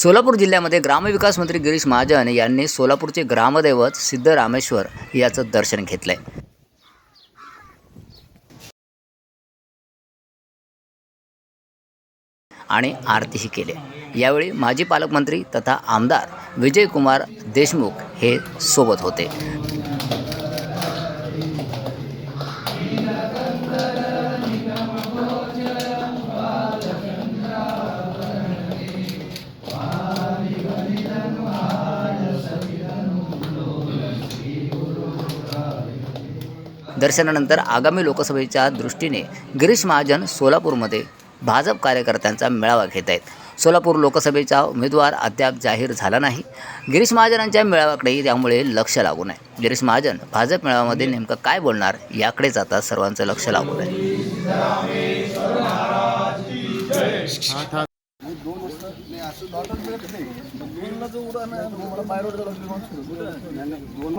सोलापूर जिल्ह्यामध्ये ग्रामविकास मंत्री गिरीश महाजन यांनी सोलापूरचे ग्रामदैवत सिद्धरामेश्वर याचं दर्शन घेतलंय. आणि आरतीही केली. यावेळी माजी पालकमंत्री तथा आमदार विजयकुमार देशमुख हे सोबत होते. दर्शनानंतर आगामी लोकसभेच्या दृष्टीने गिरीश महाजन सोलापूरमध्ये भाजप कार्यकर्त्यांचा मेळावा घेत आहेत. सोलापूर लोकसभेचा उमेदवार अद्याप जाहीर झाला नाही. गिरीश महाजनांच्या मेळाव्याकडे त्यामुळे लक्ष लागून आहे गिरीश महाजन भाजप मेळाव्यामध्ये नेमकं काय बोलणार याकडेच आता सर्वांचं लक्ष लागून आहे दोन